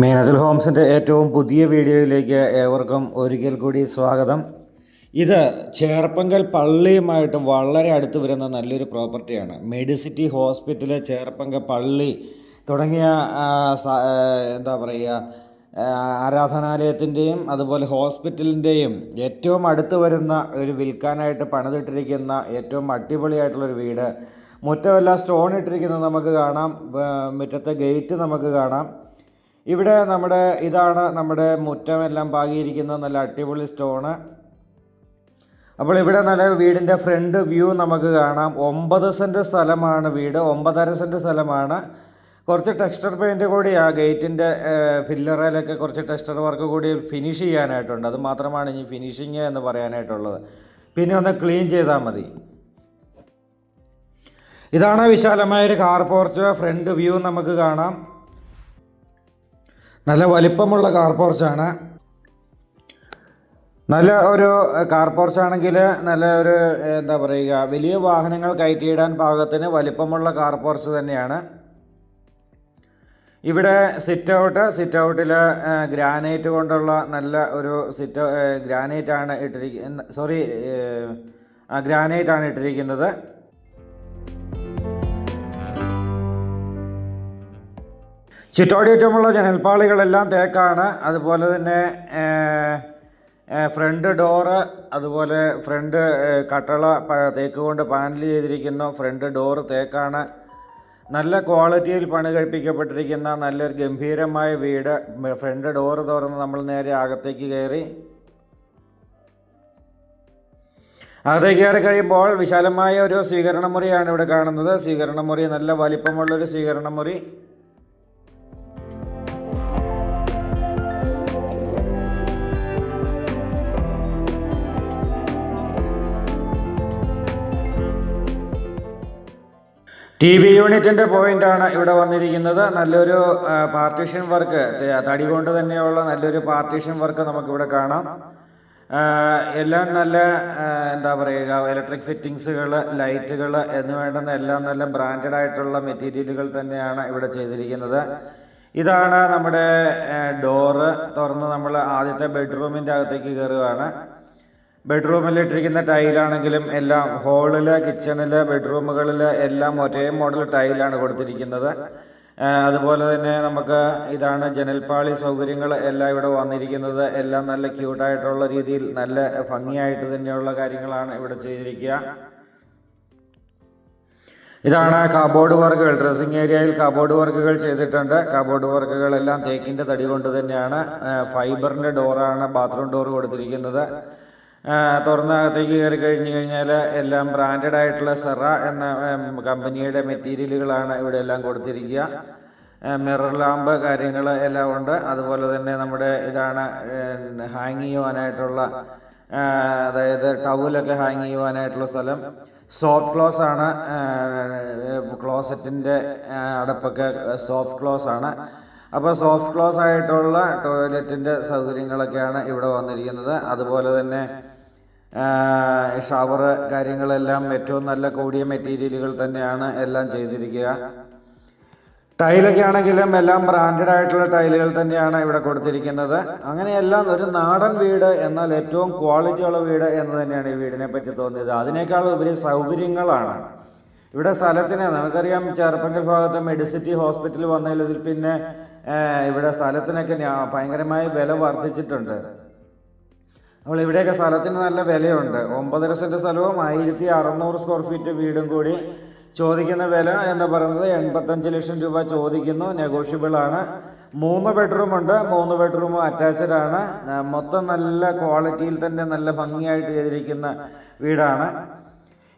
മീനച്ചൽ ഹോംസിന്റെ ഏറ്റവും പുതിയ വീഡിയോയിലേക്ക് ഏവർക്കും ഒരിക്കൽ കൂടി സ്വാഗതം. ഇത് ചേർപ്പങ്കൽ പള്ളിയുമായിട്ട് വളരെ അടുത്ത് വരുന്ന നല്ലൊരു പ്രോപ്പർട്ടിയാണ്. മെഡിസിറ്റി ഹോസ്പിറ്റൽ ചേർപ്പങ്കൽ പള്ളി തുടങ്ങിയ എന്താ പറയുക ആരാധനാലയത്തിന്റെയും അതുപോലെ ഹോസ്പിറ്റലിന്റെയും ഏറ്റവും അടുത്ത് വരുന്ന ഒരു വിൽക്കാനായിട്ട് പണിതിട്ടിരിക്കുന്ന ഏറ്റവും അടിപൊളിയായിട്ടുള്ളൊരു വീട്. മുറ്റമെല്ലാം സ്റ്റോൺ ഇട്ടിരിക്കുന്നത് നമുക്ക് കാണാം. മുറ്റത്തെ ഗേറ്റ് നമുക്ക് കാണാം. ഇവിടെ നമ്മുടെ ഇതാണ് നമ്മുടെ മുറ്റമെല്ലാം പാകിയിരിക്കുന്ന നല്ല അടിപൊളി സ്റ്റോണ്. അപ്പോൾ ഇവിടെ നല്ല വീടിന്റെ ഫ്രണ്ട് വ്യൂ നമുക്ക് കാണാം. ഒമ്പത് സെന്റ് സ്ഥലമാണ് വീട്. ഒമ്പതര സെന്റ് സ്ഥലമാണ്. കുറച്ച് ടെക്സ്റ്റർ പെയിന്റ് കൂടി ആ ഗേറ്റിന്റെ ഫില്ലറയിലൊക്കെ കുറച്ച് ടെക്സ്റ്റർ വർക്ക് കൂടി ഫിനിഷ് ചെയ്യാനായിട്ടുണ്ട്. അത് മാത്രമാണ് ഇനി ഫിനിഷിങ് എന്ന് പറയാനായിട്ടുള്ളത്. പിന്നെ ഒന്ന് ക്ലീൻ ചെയ്താൽ മതി. ഇതാണ് വിശാലമായൊരു കാർ പോർച്ച്. ഫ്രണ്ട് വ്യൂ നമുക്ക് കാണാം. നല്ല വലിപ്പമുള്ള കാർ പോർച്ചാണ് നല്ല ഒരു കാർ പോർച്ചാണെങ്കിൽ നല്ല ഒരു എന്താ പറയുക വലിയ വാഹനങ്ങൾ കയറ്റിയിടാൻ പാകത്തിന് വലിപ്പമുള്ള കാർ പോർച്ച് തന്നെയാണ്. ഇവിടെ സിറ്റ് ഔട്ട് സിറ്റ് ഔട്ടിൽ ഗ്രാനൈറ്റ് കൊണ്ടുള്ള നല്ല ഒരു സിറ്റ് ഗ്രാനൈറ്റ് ആണ് ഇട്ടിരിക്കുന്നത് സോറി ഗ്രാനൈറ്റ് ആണ് ഇട്ടിരിക്കുന്നത്. ചുറ്റോടിയേറ്റമുള്ള ജനൽപ്പാളികളെല്ലാം തേക്കാണ്. അതുപോലെ തന്നെ ഫ്രണ്ട് ഡോറ് അതുപോലെ ഫ്രണ്ട് കട്ടള തേക്ക് കൊണ്ട് പാനൽ ചെയ്തിരിക്കുന്നു. ഫ്രണ്ട് ഡോറ് തേക്കാണ്. നല്ല ക്വാളിറ്റിയിൽ പണി കഴിപ്പിക്കപ്പെട്ടിരിക്കുന്ന നല്ലൊരു ഗംഭീരമായ വീട്. ഫ്രണ്ട് ഡോറ് തുറന്ന് നമ്മൾ നേരെ അകത്തേക്ക് കയറി. അകത്തേക്ക് കയറി കഴിയുമ്പോൾ വിശാലമായ ഒരു സ്വീകരണ മുറിയാണ് ഇവിടെ കാണുന്നത്. സ്വീകരണ മുറി നല്ല വലിപ്പമുള്ളൊരു സ്വീകരണ മുറി ടി വി യൂണിറ്റിന്റെ പോയിന്റാണ് ഇവിടെ വന്നിരിക്കുന്നത്. നല്ലൊരു പാർട്ടീഷൻ വർക്ക് തടി കൊണ്ട് തന്നെയുള്ള നല്ലൊരു പാർട്ടീഷൻ വർക്ക് നമുക്കിവിടെ കാണാം. എല്ലാം നല്ല എന്താ പറയുക ഇലക്ട്രിക് ഫിറ്റിങ്സുകൾ ലൈറ്റുകൾ എന്ന് വേണ്ടുന്ന എല്ലാം നല്ല ബ്രാൻഡഡ് ആയിട്ടുള്ള മെറ്റീരിയലുകൾ തന്നെയാണ് ഇവിടെ ചെയ്തിരിക്കുന്നത്. ഇതാണ് നമ്മുടെ ഡോറ് തുറന്ന് നമ്മൾ ആദ്യത്തെ ബെഡ്റൂമിന്റെ അകത്തേക്ക് കയറുകയാണ് ബെഡ്റൂമിൽ ഇട്ടിരിക്കുന്ന ടൈലാണെങ്കിലും എല്ലാം ഹോളിൽ കിച്ചണിൽ ബെഡ്റൂമുകളിൽ എല്ലാം ഒരേ മോഡൽ ടൈലാണ് കൊടുത്തിരിക്കുന്നത്. അതുപോലെ തന്നെ നമുക്ക് ഇതാണ് ജനൽപ്പാളി സൗകര്യങ്ങൾ എല്ലാം ഇവിടെ വന്നിരിക്കുന്നത്. എല്ലാം നല്ല ക്യൂട്ടായിട്ടുള്ള രീതിയിൽ നല്ല ഭംഗിയായിട്ട് തന്നെയുള്ള കാര്യങ്ങളാണ് ഇവിടെ ചെയ്തിരിക്കുക. ഇതാണ് കബോർഡ് വർക്കുകൾ. ഡ്രസ്സിങ് ഏരിയയിൽ കബോർഡ് വർക്കുകൾ ചെയ്തിട്ടുണ്ട്. കബോർഡ് വർക്കുകളെല്ലാം തേക്കിന്റെ തടി കൊണ്ട് തന്നെയാണ്. ഫൈബറിന്റെ ഡോറാണ് ബാത്റൂം ഡോർ കൊടുത്തിരിക്കുന്നത്. ആ, തുറന്ന അകത്തേക്ക് കയറി കഴിഞ്ഞ് കഴിഞ്ഞാൽ എല്ലാം ബ്രാൻഡഡ് ആയിട്ടുള്ള സെറ എന്ന കമ്പനിയുടെ മെറ്റീരിയലുകളാണ് ഇവിടെ എല്ലാം കൊടുത്തിരിക്കുക. മിറർ ലാമ്പ് കാര്യങ്ങൾ എല്ലാം ഉണ്ട്. അതുപോലെ തന്നെ നമ്മുടെ ഇതാണ് ഹാങ് ചെയ്യുവാനായിട്ടുള്ള അതായത് ടവലൊക്കെ ഹാങ് ചെയ്യുവാനായിട്ടുള്ള സ്ഥലം. സോഫ്റ്റ് ക്ലോസ് ആണ്. ക്ലോസറ്റിന്റെ അടപ്പൊക്കെ സോഫ്റ്റ് ക്ലോസ് ആണ്. അപ്പോൾ സോഫ്റ്റ് ക്ലോസ് ആയിട്ടുള്ള ടോയ്ലറ്റിന്റെ സൗകര്യങ്ങളൊക്കെയാണ് ഇവിടെ വന്നിരിക്കുന്നത്. അതുപോലെ തന്നെ ഷവർ കാര്യങ്ങളെല്ലാം ഏറ്റവും നല്ല കൂടിയ മെറ്റീരിയലുകൾ തന്നെയാണ് എല്ലാം ചെയ്തിരിക്കുക. ടൈലൊക്കെ ആണെങ്കിലും എല്ലാം ബ്രാൻഡഡ് ആയിട്ടുള്ള ടൈലുകൾ തന്നെയാണ് ഇവിടെ കൊടുത്തിരിക്കുന്നത്. അങ്ങനെയെല്ലാം ഒരു നാടൻ വീട് എന്നാൽ ഏറ്റവും ക്വാളിറ്റി ഉള്ള വീട് എന്ന് തന്നെയാണ് ഈ വീടിനെ പറ്റി തോന്നിയത്. അതിനേക്കാൾ ഉപരി സൗകര്യങ്ങളാണ്. ഇവിടെ സ്ഥലത്തിന് നമുക്കറിയാം ചെറുപ്പങ്കൽ ഭാഗത്ത് മെഡിസിറ്റി ഹോസ്പിറ്റൽ വന്നതിൽ പിന്നെ ഇവിടെ സ്ഥലത്തിനൊക്കെ ഭയങ്കരമായി ഭയങ്കരമായ വില വർദ്ധിച്ചിട്ടുണ്ട്. അപ്പോൾ ഇവിടെയൊക്കെ സ്ഥലത്തിന് നല്ല വിലയുണ്ട്. ഒമ്പതര സെന്റ് സ്ഥലവും ആയിരത്തി അറുന്നൂറ് സ്ക്വയർ ഫീറ്റ് വീടും കൂടി ചോദിക്കുന്ന വില എന്ന് പറയുന്നത് എൺപത്തഞ്ച് ലക്ഷം രൂപ ചോദിക്കുന്നു. നെഗോഷ്യബിൾ ആണ്. മൂന്ന് ബെഡ്റൂം ഉണ്ട്. മൂന്ന് ബെഡ്റൂം അറ്റാച്ച്ഡ് ആണ്. മൊത്തം നല്ല ക്വാളിറ്റിയിൽ തന്നെ നല്ല ഭംഗിയായിട്ട് ചെയ്തിരിക്കുന്ന വീടാണ്.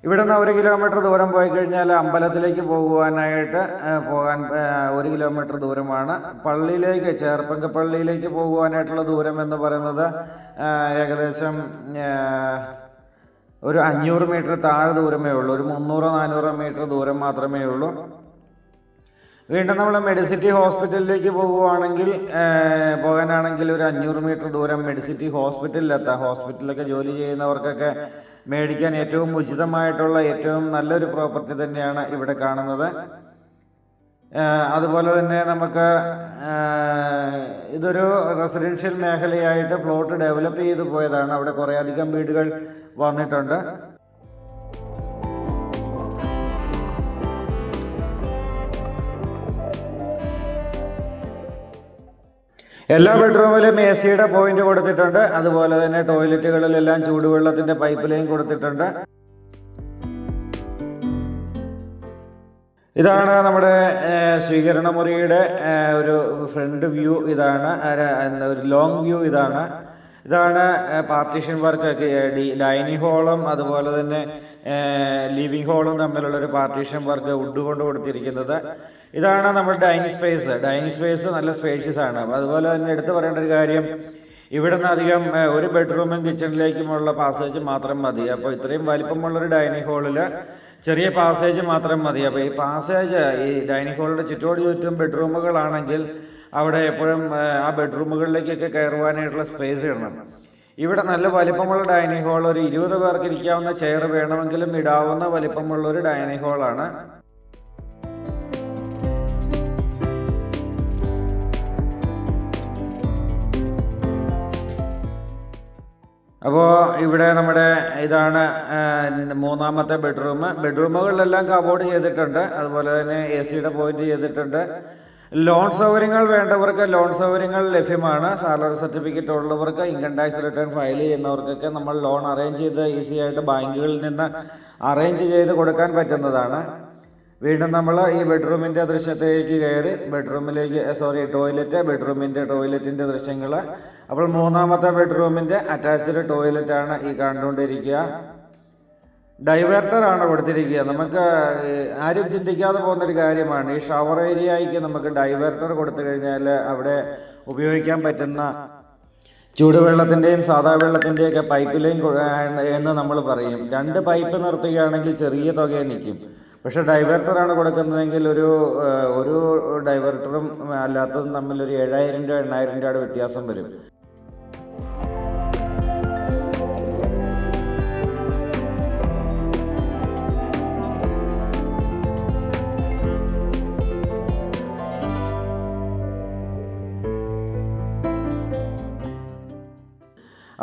ഇവിടെ നിന്ന് ഒരു കിലോമീറ്റർ ദൂരം പോയി കഴിഞ്ഞാൽ അമ്പലത്തിലേക്ക് പോകുവാനായിട്ട് പോകാൻ ഒരു കിലോമീറ്റർ ദൂരമാണ്. പള്ളിയിലേക്ക് ചേർപ്പങ്ക പള്ളിയിലേക്ക് പോകുവാനായിട്ടുള്ള ദൂരം എന്ന് പറയുന്നത് ഏകദേശം ഒരു അഞ്ഞൂറ് മീറ്റർ താഴെ ദൂരമേ ഉള്ളൂ. ഒരു മുന്നൂറോ നാനൂറോ മീറ്റർ ദൂരം മാത്രമേ ഉള്ളൂ. വീണ്ടും നമ്മൾ മെഡിസിറ്റി ഹോസ്പിറ്റലിലേക്ക് പോകുവാണെങ്കിൽ പോകാനാണെങ്കിൽ ഒരു അഞ്ഞൂറ് മീറ്റർ ദൂരം മെഡിസിറ്റി ഹോസ്പിറ്റലിലെത്താം. ഹോസ്പിറ്റലിലൊക്കെ ജോലി ചെയ്യുന്നവർക്കൊക്കെ മേടിക്കാൻ ഏറ്റവും ഉചിതമായിട്ടുള്ള ഏറ്റവും നല്ലൊരു പ്രോപ്പർട്ടി തന്നെയാണ് ഇവിടെ കാണുന്നത്. അതുപോലെ തന്നെ നമുക്ക് ഇതൊരു റെസിഡൻഷ്യൽ മേഖലയായിട്ട് പ്ലോട്ട് ഡെവലപ്പ് ചെയ്തു പോയതാണ്. അവിടെ കുറേ അധികം വീടുകൾ വന്നിട്ടുണ്ട്. എല്ലാ ബെഡ്റൂമിലും എ സിയുടെ പോയിന്റ് കൊടുത്തിട്ടുണ്ട്. അതുപോലെ തന്നെ ടോയ്ലറ്റുകളിലെല്ലാം ചൂടുവെള്ളത്തിന്റെ പൈപ്പ് ലൈൻ കൊടുത്തിട്ടുണ്ട്. ഇതാണ് നമ്മുടെ സ്വീകരണ മുറിയുടെ ഒരു ഫ്രണ്ട് വ്യൂ ഇതാണ്. ഒരു ലോങ് വ്യൂ ഇതാണ്. ഇതാണ് പാർട്ടീഷൻ വർക്ക് ഡൈനിങ് ഹോളും അതുപോലെ തന്നെ ലിവിങ് ഹോളും തമ്മിലുള്ള ഒരു പാർട്ടീഷൻ വർക്ക് വുഡ് കൊണ്ട് കൊടുത്തിരിക്കുന്നത്. ഇതാണ് നമ്മുടെ ഡൈനിങ് സ്പേസ് ഡൈനിങ് സ്പേസ് നല്ല സ്പേഷ്യസ് ആണ്. അതുപോലെ തന്നെ എടുത്തു പറയേണ്ട ഒരു കാര്യം ഇവിടെ നിന്ന് അധികം ഒരു ബെഡ്റൂമും കിച്ചണിലേക്കുമുള്ള പാസേജ് മാത്രം മതി. അപ്പോൾ ഇത്രയും വലിപ്പമുള്ളൊരു ഡൈനിങ് ഹാളിൽ ചെറിയ പാസേജ് മാത്രം മതി. അപ്പോൾ ഈ പാസേജ് ഈ ഡൈനിങ് ഹാളിന്റെ ചുറ്റോട് ചുറ്റും ബെഡ്റൂമുകളാണെങ്കിൽ അവിടെ എപ്പോഴും ആ ബെഡ്റൂമുകളിലേക്കൊക്കെ കയറുവാനായിട്ടുള്ള സ്പേസ് ഇടണം ഇവിടെ നല്ല വലിപ്പമുള്ള ഡൈനിങ് ഹാൾ ഒരു ഇരുപത് പേർക്ക് ഇരിക്കാവുന്ന ചെയർ വേണമെങ്കിലും ഇടാവുന്ന വലിപ്പമുള്ള ഒരു ഡൈനിങ് ഹാളാണ് അപ്പോൾ ഇവിടെ നമ്മുടെ ഇതാണ് മൂന്നാമത്തെ ബെഡ്റൂം. ബെഡ്റൂമുകളിലെല്ലാം കബോർഡ് ചെയ്തിട്ടുണ്ട്. അതുപോലെ തന്നെ എ സിയുടെ പോയിന്റ് ചെയ്തിട്ടുണ്ട്. ലോൺ സൗകര്യങ്ങൾ വേണ്ടവർക്ക് ലോൺ സൗകര്യങ്ങൾ ലഭ്യമാണ്. സാലറി സർട്ടിഫിക്കറ്റ് ഉള്ളവർക്ക് ഇൻകം ടാക്സ് റിട്ടേൺ ഫയൽ ചെയ്യുന്നവർക്കൊക്കെ നമ്മൾ ലോൺ അറേഞ്ച് ചെയ്ത് ഈസി ആയിട്ട് ബാങ്കുകളിൽ നിന്ന് അറേഞ്ച് ചെയ്ത് കൊടുക്കാൻ പറ്റുന്നതാണ്. വീണ്ടും നമ്മൾ ഈ ബെഡ്റൂമിന്റെ ദൃശ്യത്തിലേക്ക് കയറി. ബെഡ്റൂമിലേക്ക് സോറി ടോയ്ലറ്റ് ബെഡ്റൂമിന്റെ ടോയ്ലറ്റിന്റെ ദൃശ്യങ്ങൾ. അപ്പോൾ മൂന്നാമത്തെ ബെഡ്റൂമിന്റെ അറ്റാച്ച്ഡ് ടോയ്ലറ്റാണ് ഈ കണ്ടുകൊണ്ടിരിക്കുക. ഡൈവേർട്ടർ ആണ് കൊടുത്തിരിക്കുക. നമുക്ക് ആരും ചിന്തിക്കാതെ പോകുന്നൊരു കാര്യമാണ്. ഈ ഷവർ ഏരിയയ്ക്ക് നമുക്ക് ഡൈവേർട്ടർ കൊടുത്തു കഴിഞ്ഞാൽ അവിടെ ഉപയോഗിക്കാൻ പറ്റുന്ന ചൂടുവെള്ളത്തിന്റെയും സാധാ വെള്ളത്തിന്റെയും ഒക്കെ പൈപ്പ് ലൈൻ എന്ന് നമ്മൾ പറയും. രണ്ട് പൈപ്പ് നിർത്തുകയാണെങ്കിൽ ചെറിയ തുകയെ നിൽക്കും. പക്ഷെ ഡൈവേർട്ടറാണ് കൊടുക്കുന്നതെങ്കിൽ ഒരു ഒരു ഡൈവേർട്ടറും അല്ലാത്തതും തമ്മിൽ ഒരു ഏഴായിരം രൂപ എണ്ണായിരം രൂപയുടെ വ്യത്യാസം വരും.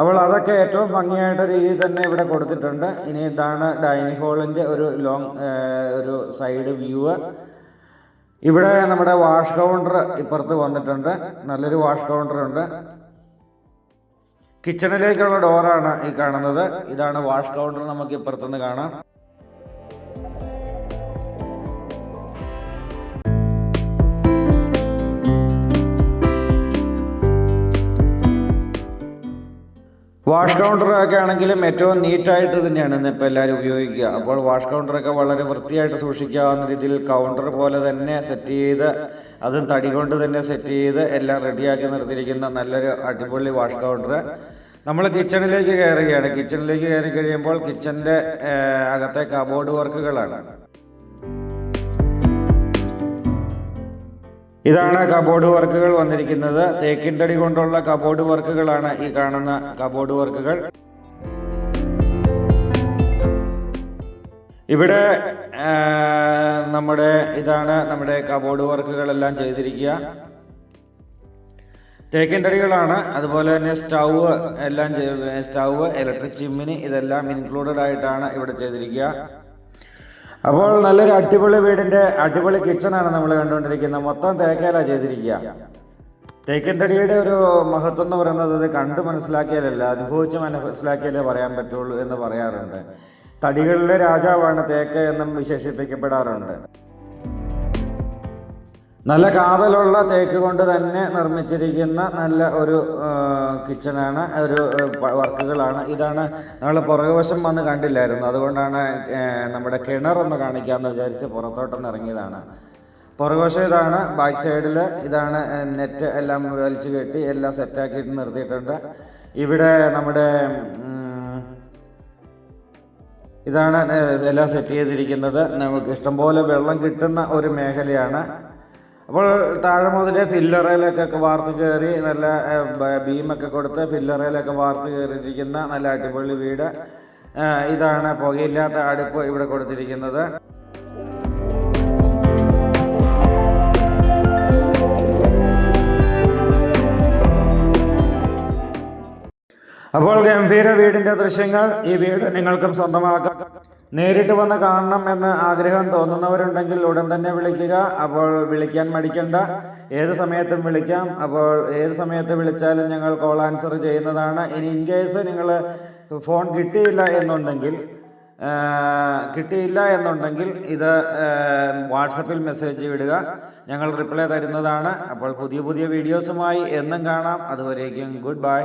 അപ്പോൾ അതൊക്കെ ഏറ്റവും ഭംഗിയായിട്ട് രീതിയിൽ തന്നെ ഇവിടെ കൊടുത്തിട്ടുണ്ട്. ഇനി ഇതാണ് ഡൈനിങ് ഹാളിന്റെ ഒരു ലോങ് ഒരു സൈഡ് വ്യൂ. ഇവിടെ നമ്മുടെ വാഷ് കൗണ്ടർ ഇപ്പുറത്ത് വന്നിട്ടുണ്ട്. നല്ലൊരു വാഷ് കൗണ്ടർ ഉണ്ട്. കിച്ചണിലേക്കുള്ള ഡോറാണ് ഈ കാണുന്നത്. ഇതാണ് വാഷ് കൗണ്ടർ നമുക്ക് ഇപ്പുറത്തുനിന്ന് കാണാം. വാഷ് കൗണ്ടറൊക്കെ ആണെങ്കിലും ഏറ്റവും നീറ്റായിട്ട് തന്നെയാണ് ഇന്നിപ്പോൾ എല്ലാവരും ഉപയോഗിക്കുക. അപ്പോൾ വാഷ് കൗണ്ടറൊക്കെ വളരെ വൃത്തിയായിട്ട് സൂക്ഷിക്കാവുന്ന രീതിയിൽ കൗണ്ടർ പോലെ തന്നെ സെറ്റ് ചെയ്ത് അതും തടി കൊണ്ട് തന്നെ സെറ്റ് ചെയ്ത് എല്ലാം റെഡിയാക്കി നിർത്തിയിരിക്കുന്ന നല്ലൊരു അടിപൊളി വാഷ് കൗണ്ടർ നമ്മൾ കിച്ചണിലേക്ക് കയറുകയാണ്. കിച്ചണിലേക്ക് കയറി കഴിയുമ്പോൾ കിച്ചന്റെ അകത്തെ കബോർഡ് വർക്കുകളാണ് ഇതാണ് കബോർഡ് വർക്കുകൾ വന്നിരിക്കുന്നത്. തേക്കിൻ തടി കൊണ്ടുള്ള കബോർഡ് വർക്കുകളാണ് ഈ കാണുന്ന കബോർഡ് വർക്കുകൾ. ഇവിടെ നമ്മുടെ ഇതാണ് നമ്മുടെ കബോർഡ് വർക്കുകളെല്ലാം ചെയ്തിരിക്കുക. തേക്കിൻ തടികളാണ്. അതുപോലെ തന്നെ സ്റ്റൗവ് എല്ലാം സ്റ്റൗവ് ഇലക്ട്രിക് ചിമ്മിനി ഇതെല്ലാം ഇൻക്ലൂഡഡ് ആയിട്ടാണ് ഇവിടെ ചെയ്തിരിക്കുക. അപ്പോൾ നല്ലൊരു അടിപൊളി വീടിന്റെ അടിപൊളി കിച്ചണാണ് നമ്മൾ കണ്ടുകൊണ്ടിരിക്കുന്നത്. മൊത്തം തേക്കയില ചെയ്തിരിക്കുക. തേക്കൻ തടിയുടെ ഒരു മഹത്വം എന്ന് പറയുന്നത് അത് കണ്ട് മനസ്സിലാക്കിയാലല്ല അനുഭവിച്ച് മനസ്സിലാക്കിയാലേ പറയാൻ പറ്റുള്ളൂ എന്ന് പറയാറുണ്ട്. തടികളിലെ രാജാവാണ് തേക്ക് എന്നും വിശേഷിപ്പിക്കപ്പെടാറുണ്ട്. നല്ല കാതലുള്ള തേക്ക് കൊണ്ട് തന്നെ നിർമ്മിച്ചിരിക്കുന്ന നല്ല ഒരു കിച്ചണാണ് ഒരു വർക്കുകളാണ്. ഇതാണ് നമ്മൾ പുറകുവശം വന്ന് കണ്ടില്ലായിരുന്നു. അതുകൊണ്ടാണ് നമ്മുടെ കിണർ ഒന്ന് കാണിക്കാമെന്ന് വിചാരിച്ച് പുറത്തോട്ടൊന്ന് ഇറങ്ങിയതാണ്. പുറകുവശം ഇതാണ് ബാക്ക് സൈഡിൽ ഇതാണ് നെറ്റ് എല്ലാം വലിച്ചു കെട്ടി എല്ലാം സെറ്റാക്കിയിട്ട് നിർത്തിയിട്ടുണ്ട്. ഇവിടെ നമ്മുടെ ഇതാണ് എല്ലാം സെറ്റ് ചെയ്തിരിക്കുന്നത്. നമുക്ക് ഇഷ്ടംപോലെ വെള്ളം കിട്ടുന്ന ഒരു മേഖലയാണ്. അപ്പോൾ താഴെ മുതൽ പില്ലറയിലേക്കൊക്കെ വാർത്ത് കയറി നല്ല ബീമൊക്കെ കൊടുത്ത് പില്ലറയിലൊക്കെ വാർത്ത് കയറിയിരിക്കുന്ന നല്ല അടിപൊളി വീട്. ഇതാണ് പുകയില്ലാത്ത അടുപ്പ് ഇവിടെ കൊടുത്തിരിക്കുന്നത്. അപ്പോൾ ഗംഭീര വീടിന്റെ ദൃശ്യങ്ങൾ ഈ വീട് നിങ്ങൾക്കും സ്വന്തമാക്കാം. നേരിട്ട് വന്ന് കാണണം എന്ന് ആഗ്രഹം തോന്നുന്നവരുണ്ടെങ്കിൽ ഉടൻ തന്നെ വിളിക്കുക. അപ്പോൾ വിളിക്കാൻ മടിക്കണ്ട. ഏത് സമയത്തും വിളിക്കാം. അപ്പോൾ ഏത് സമയത്ത് വിളിച്ചാലും ഞങ്ങൾ കോൾ ആൻസർ ചെയ്യുന്നതാണ്. ഇനി ഇൻ കേസ് നിങ്ങൾ ഫോൺ കിട്ടിയില്ല എന്നുണ്ടെങ്കിൽ കിട്ടിയില്ല എന്നുണ്ടെങ്കിൽ ഇത് വാട്സപ്പിൽ മെസ്സേജ് വിടുക. ഞങ്ങൾ റിപ്ലൈ തരുന്നതാണ്. അപ്പോൾ പുതിയ പുതിയ വീഡിയോസുമായി എന്നും കാണാം. അതുവരേക്കും ഗുഡ് ബൈ